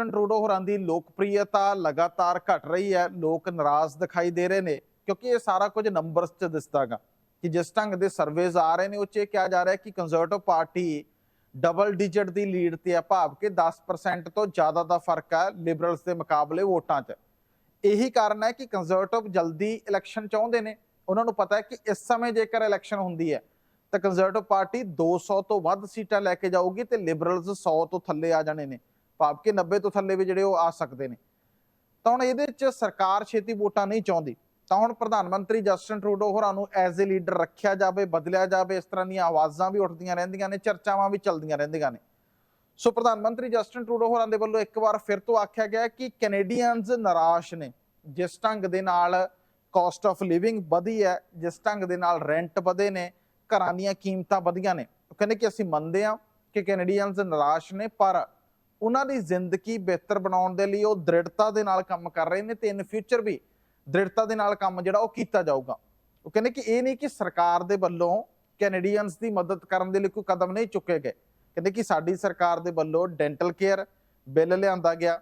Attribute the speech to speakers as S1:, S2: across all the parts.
S1: Justin Trudeau ਹੋਰਾਂ ਦੀ ਲੋਕਪ੍ਰਿਯਤਾ ਲਗਾਤਾਰ ਘਟ ਰਹੀ ਹੈ। ਲੋਕ ਨਾਰਾਜ਼ ਦਿਖਾਈ ਦੇ ਰਹੇ ਨੇ, ਕਿਉਂਕਿ ਇਹ ਸਾਰਾ ਕੁਝ ਨੰਬਰਸ 'ਚ ਦਿਸਦਾਗਾ ਕਿ ਜਿਸ ਢੰਗ ਦੇ ਸਰਵੇਜ਼ ਆ ਰਹੇ ਨੇ, ਉਹ 'ਚ ਕਿਹਾ ਜਾ ਰਿਹਾ ਕਿ ਕੰਜ਼ਰਵੇਟਿਵ ਪਾਰਟੀ ਡਬਲ ਡਿਜਿਟ ਦੀ ਲੀਡ ਤੇ ਹੈ ਭਾਵ ਕਿ 10% ਤੋਂ ਜ਼ਿਆਦਾ ਦਾ ਫ਼ਰਕ ਹੈ ਲਿਬਰਲਸ ਦੇ ਮੁਕਾਬਲੇ ਵੋਟਾਂ 'ਚ। ਇਹੀ ਕਾਰਨ ਹੈ ਕਿ ਕੰਜ਼ਰਟਿਵ ਜਲਦੀ ਇਲੈਕਸ਼ਨ ਚਾਹੁੰਦੇ ਨੇ। ਉਹਨਾਂ ਨੂੰ ਪਤਾ ਹੈ ਕਿ ਇਸ ਸਮੇਂ ਜੇਕਰ ਇਲੈਕਸ਼ਨ ਹੁੰਦੀ ਹੈ, ਤਾਂ ਕੰਜ਼ਰਟਿਵ ਪਾਰਟੀ 200 ਤੋਂ ਵੱਧ ਸੀਟਾਂ ਲੈ ਕੇ ਜਾਊਗੀ ਤੇ ਲਿਬਰਲਸ 100 ਤੋਂ ਥੱਲੇ ਆ ਜਾਣੇ ਨੇ। ਭਾਵ ਕਿ 90 ਤੋਂ ਥੱਲੇ ਵੀ ਜਿਹੜੇ ਉਹ ਆ ਸਕਦੇ ਨੇ। ਤਾਂ ਹੁਣ ਇਹਦੇ 'ਚ ਸਰਕਾਰ ਛੇਤੀ ਵੋਟਾਂ ਨਹੀਂ ਚਾਹੁੰਦੀ। ਤਾਂ ਹੁਣ ਪ੍ਰਧਾਨ ਮੰਤਰੀ ਜਸਟਨ ਟਰੂਡੋ ਹੋਰਾਂ ਨੂੰ ਐਜ਼ ਅ ਲੀਡਰ ਰੱਖਿਆ ਜਾਵੇ, ਬਦਲਿਆ ਜਾਵੇ, ਇਸ ਤਰ੍ਹਾਂ ਦੀਆਂ ਆਵਾਜ਼ਾਂ ਵੀ ਉੱਠਦੀਆਂ ਰਹਿੰਦੀਆਂ ਨੇ, ਚਰਚਾਵਾਂ ਵੀ ਚੱਲਦੀਆਂ ਰਹਿੰਦੀਆਂ ਨੇ। ਸੋ ਪ੍ਰਧਾਨ ਮੰਤਰੀ ਜਸਟਨ ਟਰੂਡੋ ਹੋਰਾਂ ਦੇ ਵੱਲੋਂ ਇੱਕ ਵਾਰ ਫਿਰ ਤੋਂ ਆਖਿਆ ਗਿਆ ਕਿ ਕੈਨੇਡੀਅਨਸ ਨਿਰਾਸ਼ ਨੇ। ਜਿਸ ਢੰਗ ਦੇ ਨਾਲ ਕਾਸਟ ਆਫ ਲਿਵਿੰਗ ਵਧੀ ਹੈ, ਜਿਸ ਢੰਗ ਦੇ ਨਾਲ ਰੈਂਟ ਵਧੇ ਨੇ, ਘਰਾਂ ਦੀਆਂ ਕੀਮਤਾਂ ਵਧੀਆਂ ਨੇ। ਉਹ ਕਹਿੰਦੇ ਕਿ ਅਸੀਂ ਮੰਨਦੇ ਹਾਂ ਕਿ ਕੈਨੇਡੀਅਨਸ ਨਿਰਾਸ਼ ਨੇ, ਪਰ ਉਹਨਾਂ ਦੀ ਜ਼ਿੰਦਗੀ ਬਿਹਤਰ ਬਣਾਉਣ ਦੇ ਲਈ ਉਹ ਦ੍ਰਿੜਤਾ ਦੇ ਨਾਲ ਕੰਮ ਕਰ ਰਹੇ ਨੇ ਤੇ ਇਨ ਫਿਊਚਰ ਵੀ ਦ੍ਰਿੜਤਾ ਦੇ ਨਾਲ ਕੰਮ ਜਿਹੜਾ ਉਹ ਕੀਤਾ ਜਾਊਗਾ। ਉਹ ਕਹਿੰਦੇ ਕਿ ਇਹ ਨਹੀਂ ਕਿ ਸਰਕਾਰ ਦੇ ਵੱਲੋਂ ਕੈਨੇਡੀਅਨਸ ਦੀ ਮਦਦ ਕਰਨ ਦੇ ਲਈ ਕੋਈ ਕਦਮ ਨਹੀਂ ਚੁੱਕੇ ਗਏ। ਕਹਿੰਦੇ ਕਿ ਸਾਡੀ ਸਰਕਾਰ ਦੇ ਵੱਲੋਂ ਡੈਂਟਲ ਕੇਅਰ ਬਿੱਲ ਲਿਆਂਦਾ ਗਿਆ,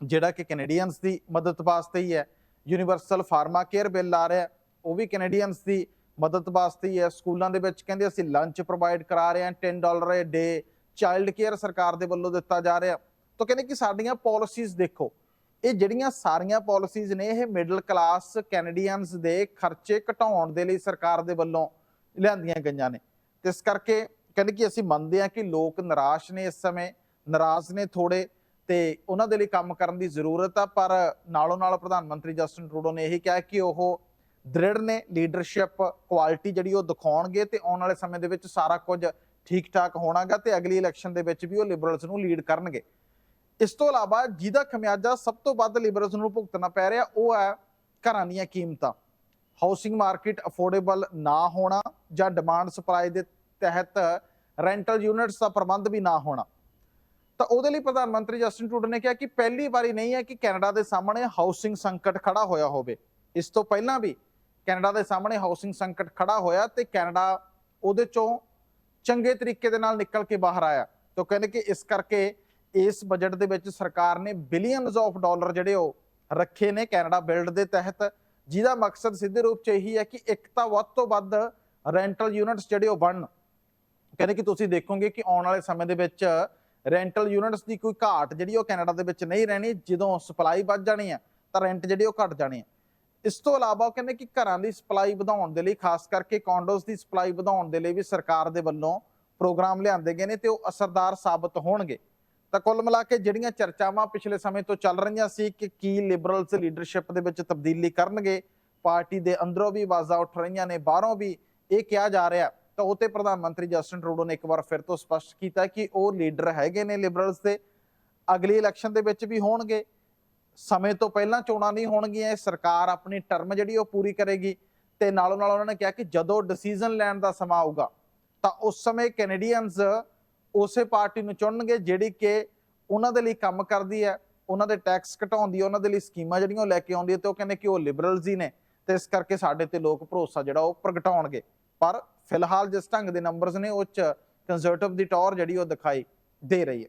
S1: ਜਿਹੜਾ ਕਿ ਕੈਨੇਡੀਅਨਸ ਦੀ ਮਦਦ ਵਾਸਤੇ ਹੀ ਹੈ। ਯੂਨੀਵਰਸਲ ਫਾਰਮਾ ਕੇਅਰ ਬਿੱਲ ਆ ਰਿਹਾ, ਉਹ ਵੀ ਕੈਨੇਡੀਅਨਸ ਦੀ ਮਦਦ ਵਾਸਤੇ ਹੀ ਹੈ। ਸਕੂਲਾਂ ਦੇ ਵਿੱਚ ਕਹਿੰਦੇ ਅਸੀਂ ਲੰਚ ਪ੍ਰੋਵਾਈਡ ਕਰਾ ਰਹੇ ਹਾਂ 10 dollar a day child care ਸਰਕਾਰ ਦੇ ਵੱਲੋਂ ਦਿੱਤਾ ਜਾ ਰਿਹਾ। ਤਾਂ ਕਹਿੰਦੇ ਕਿ ਸਾਡੀਆਂ ਪਾਲਿਸੀਜ਼ ਦੇਖੋ, ਇਹ ਜਿਹੜੀਆਂ ਸਾਰੀਆਂ ਪਾਲਿਸੀਜ਼ ਨੇ, ਇਹ ਮਿਡਲ ਕਲਾਸ ਕੈਨੇਡੀਅਨਸ ਦੇ ਖਰਚੇ ਘਟਾਉਣ ਦੇ ਲਈ ਸਰਕਾਰ ਦੇ ਵੱਲੋਂ ਲਿਆਂਦੀਆਂ ਗਈਆਂ ਨੇ। ਤੇ ਇਸ ਕਰਕੇ ਕਹਿੰਦੇ ਕਿ ਅਸੀਂ ਮੰਨਦੇ ਹਾਂ ਕਿ ਲੋਕ ਨਿਰਾਸ਼ ਨੇ ਇਸ ਸਮੇਂ ਨਾਰਾਜ਼ ਨੇ ਥੋੜੇ ਤੇ ਉਹਨਾਂ ਦੇ ਲਈ ਕੰਮ ਕਰਨ ਦੀ ਜ਼ਰੂਰਤ ਆ, ਪਰ ਨਾਲੋਂ ਨਾਲ ਪ੍ਰਧਾਨ ਮੰਤਰੀ ਜਸਟਨ ਟਰੂਡੋ ਨੇ ਇਹ ਕਿਹਾ ਕਿ ਉਹ ਦ੍ਰਿੜ ਨੇ ਲੀਡਰਸ਼ਿਪ ਕੁਆਲਿਟੀ ਜਿਹੜੀ ਉਹ ਦਿਖਾਉਣਗੇ ਤੇ ਆਉਣ ਵਾਲੇ ਸਮੇਂ ਦੇ ਵਿੱਚ ਸਾਰਾ ਕੁਝ ਠੀਕ ਠਾਕ ਹੋਣਾਗਾ ਤੇ ਅਗਲੀ ਇਲੈਕਸ਼ਨ ਦੇ ਵਿੱਚ ਵੀ ਉਹ ਲਿਬਰਲਸ ਨੂੰ ਲੀਡ ਕਰਨਗੇ। ਇਸ ਤੋਂ ਇਲਾਵਾ ਜਿਹਦਾ ਖਮਿਆਜਾ ਸਭ ਤੋਂ ਵੱਧ ਲਿਬਰਲਸ ਨੂੰ ਭੁਗਤਣਾ ਪੈ ਰਿਹਾ, ਉਹ ਹੈ ਘਰਾਂ ਦੀਆਂ ਕੀਮਤਾਂ। ਹਾਊਸਿੰਗ ਮਾਰਕੀਟ ਅਫੋਰਡੇਬਲ ਨਾ ਹੋਣਾ ਜਾਂ ਡਿਮਾਂਡ ਸਪਲਾਈ ਦੇ ਤਹਿਤ ਰੈਂਟਲ ਯੂਨਿਟਸ ਦਾ ਪ੍ਰਬੰਧ ਵੀ ਨਾ ਹੋਣਾ। ਤਾਂ ਉਹਦੇ ਲਈ ਪ੍ਰਧਾਨ ਮੰਤਰੀ ਜਸਟਿਨ ਟਰੂਡੋ ਨੇ ਕਿਹਾ ਕਿ ਪਹਿਲੀ ਵਾਰੀ ਨਹੀਂ ਹੈ ਕਿ ਕੈਨੇਡਾ ਦੇ ਸਾਹਮਣੇ ਹਾਊਸਿੰਗ ਸੰਕਟ ਖੜਾ ਹੋਇਆ ਹੋਵੇ। ਇਸ ਤੋਂ ਪਹਿਲਾਂ ਵੀ ਕੈਨੇਡਾ ਦੇ ਸਾਹਮਣੇ ਹਾਊਸਿੰਗ ਸੰਕਟ ਖੜਾ ਹੋਇਆ ਤੇ ਕੈਨੇਡਾ ਉਹਦੇ ਚੋਂ ਚੰਗੇ ਤਰੀਕੇ ਦੇ ਨਾਲ ਨਿਕਲ ਕੇ ਬਾਹਰ ਆਇਆ। ਤਾਂ ਕਹਿੰਦੇ ਕਿ ਇਸ ਕਰਕੇ ਇਸ ਬਜਟ ਦੇ ਵਿੱਚ ਸਰਕਾਰ ਨੇ ਬਿਲੀਅਨਸ ਆਫ ਡਾਲਰ ਜਿਹੜੇ ਉਹ ਰੱਖੇ ਨੇ ਕੈਨੇਡਾ ਬਿਲਡ ਦੇ ਤਹਿਤ। ਜਿਹਦਾ ਮਕਸਦ ਸਿੱਧੇ ਰੂਪ 'ਚ ਇਹੀ ਹੈ ਕਿ ਇੱਕ ਤਾਂ ਵੱਧ ਤੋਂ ਵੱਧ ਰੈਂਟਲ ਯੂਨਿਟਸ ਜਿਹੜੇ ਉਹ ਬਣਨ। ਕਹਿੰਦੇ ਕਿ ਤੁਸੀਂ ਦੇਖੋਗੇ ਕਿ ਆਉਣ ਵਾਲੇ ਸਮੇਂ ਦੇ ਵਿੱਚ ਰੈਂਟਲ ਯੂਨਿਟਸ ਦੀ ਕੋਈ ਘਾਟ ਜਿਹੜੀ ਉਹ ਕੈਨੇਡਾ ਦੇ ਵਿੱਚ ਨਹੀਂ ਰਹਿਣੀ, ਜਦੋਂ ਸਪਲਾਈ ਵੱਧ ਜਾਣੀ ਹੈ, ਤਾਂ ਰੈਂਟ ਜਿਹੜੇ ਉਹ ਘਟ ਜਾਣੇ ਆ ਇਸ ਤੋਂ ਇਲਾਵਾ ਉਹ ਕਹਿੰਦੇ ਕਿ ਘਰਾਂ ਦੀ ਸਪਲਾਈ ਵਧਾਉਣ ਦੇ ਲਈ, ਖਾਸ ਕਰਕੇ ਕੌਂਡੋਸ ਦੀ ਸਪਲਾਈ ਵਧਾਉਣ ਦੇ ਲਈ ਵੀ ਸਰਕਾਰ ਦੇ ਵੱਲੋਂ ਪ੍ਰੋਗਰਾਮ ਲਿਆਂਦੇ ਗਏ ਨੇ ਤੇ ਉਹ ਅਸਰਦਾਰ ਸਾਬਤ ਹੋਣਗੇ। ਤਾਂ ਕੁੱਲ ਮਿਲਾ ਕੇ ਜਿਹੜੀਆਂ ਚਰਚਾਵਾਂ ਪਿਛਲੇ ਸਮੇਂ ਤੋਂ ਚੱਲ ਰਹੀਆਂ ਸੀ ਕਿ ਕੀ ਲਿਬਰਲਸ ਲੀਡਰਸ਼ਿਪ ਦੇ ਵਿੱਚ ਤਬਦੀਲੀ ਕਰਨਗੇ, ਪਾਰਟੀ ਦੇ ਅੰਦਰੋਂ ਵੀ ਆਵਾਜ਼ਾਂ ਉੱਠ ਰਹੀਆਂ ਨੇ, ਬਾਹਰੋਂ ਵੀ ਇਹ ਕਿਹਾ ਜਾ ਰਿਹਾ। ਤਾਂ ਉਹ ਤੇ ਪ੍ਰਧਾਨ ਮੰਤਰੀ ਜਸਟਨ ਟਰੂਡੋ ਨੇ ਇੱਕ ਵਾਰ ਫਿਰ ਤੋਂ ਸਪਸ਼ਟ ਕੀਤਾ ਕਿ ਉਹ ਲੀਡਰ ਹੈਗੇ ਨੇ ਲਿਬਰਲਸ ਦੇ ਅਗਲੀ ਇਲੈਕਸ਼ਨ ਦੇ ਵਿੱਚ ਵੀ ਹੋਣਗੇ। ਸਮੇਂ ਤੋਂ ਪਹਿਲਾਂ ਚੋਣਾਂ ਨਹੀਂ ਹੋਣਗੀਆਂ, ਇਹ ਸਰਕਾਰ ਆਪਣੀ ਟਰਮ ਜਿਹੜੀ ਉਹ ਪੂਰੀ ਕਰੇਗੀ। ਤੇ ਨਾਲੋਂ ਨਾਲ ਉਹਨਾਂ ਨੇ ਕਿਹਾ ਕਿ ਜਦੋਂ ਡਿਸੀਜਨ ਲੈਣ ਦਾ ਸਮਾਂ ਆਊਗਾ, ਤਾਂ ਉਸ ਸਮੇਂ ਕੈਨੇਡੀਅਨਸ ਉਸੇ ਪਾਰਟੀ ਨੂੰ ਚੁਣਨਗੇ ਜਿਹੜੀ ਕਿ ਉਹਨਾਂ ਦੇ ਲਈ ਕੰਮ ਕਰਦੀ ਹੈ, ਉਹਨਾਂ ਦੇ ਟੈਕਸ ਘਟਾਉਂਦੀ ਹੈ, ਉਹਨਾਂ ਦੇ ਲਈ ਸਕੀਮਾਂ ਜਿਹੜੀਆਂ ਉਹ ਲੈ ਕੇ ਆਉਂਦੀ ਹੈ ਤੇ ਉਹ ਕਹਿੰਦੇ ਕਿ ਉਹ ਲਿਬਰਲਸ ਹੀ ਨੇ, ਤੇ ਇਸ ਕਰਕੇ ਸਾਡੇ ਤੇ ਲੋਕ ਭਰੋਸਾ ਜਿਹੜਾ ਉਹ ਪ੍ਰਗਟਾਉਣਗੇ। ਪਰ ਫਿਲਹਾਲ ਜਿਸ ਢੰਗ ਦੇ ਨੰਬਰਸ ਨੇ, ਉਹ ਚ ਕੰਜ਼ਰਵੇਟਿਵ ਦੀ ਟੌਰ ਜਿਹੜੀ ਉਹ ਦਿਖਾਈ ਦੇ ਰਹੀ ਹੈ।